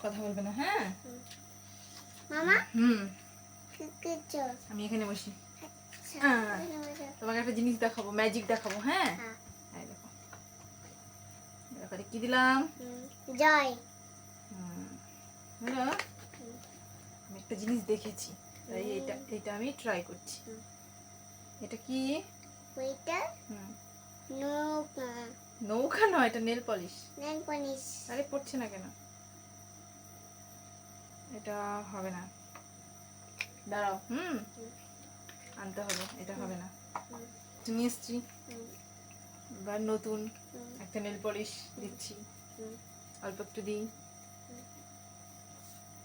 কথা বলবে না হ্যাঁ? মামা? হুম। আমি এখানে বসি। আচ্ছা, হ্যাঁ। তোমাকে একটা জিনিস দেখাবো ম্যাজিক দেখাবো হ্যাঁ? হ্যাঁ। দেখো। কি দিলাম? জয়। আমি একটা জিনিস দেখেছি তাই এটা এটা আমি ট্রাই করছি। এটা কি? ওইটা? নৌকা। নৌকা নয় এটা নেল পলিশ নেল পলিশ আরে পড়ছে না কেন? এটা হবে না। দাঁড়াও হুম। আনতে হবে এটা হবে না। তুমি এসছি এবার নতুন একটা নেল পলিশ দিচ্ছি। অল্প একটু দিই।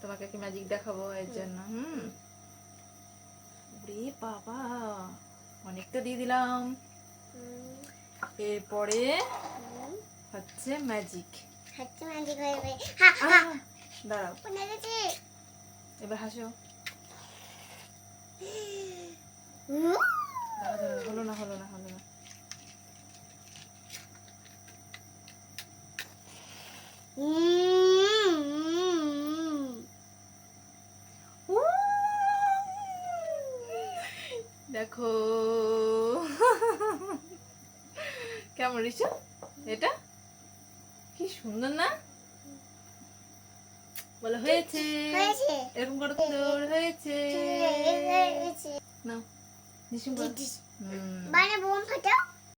তোমাকে একটা ম্যাজিক দেখাবো এর জন্য? হুম? রে বাবা অনেকটা দিয়ে দিলাম। এরপরে হচ্ছে ম্যাজিক হাতে ম্যাজিক হয়ে দাঁড়াও। এবার হাসো। হলো না হলো না হলো না। দেখো। কেমন এটা? কি সুন্দর না? বলো হয়েছে। এরকম করে তোর হয়েছে। নাও নিশ্চিন্ত বল মানে বোম ফাটাও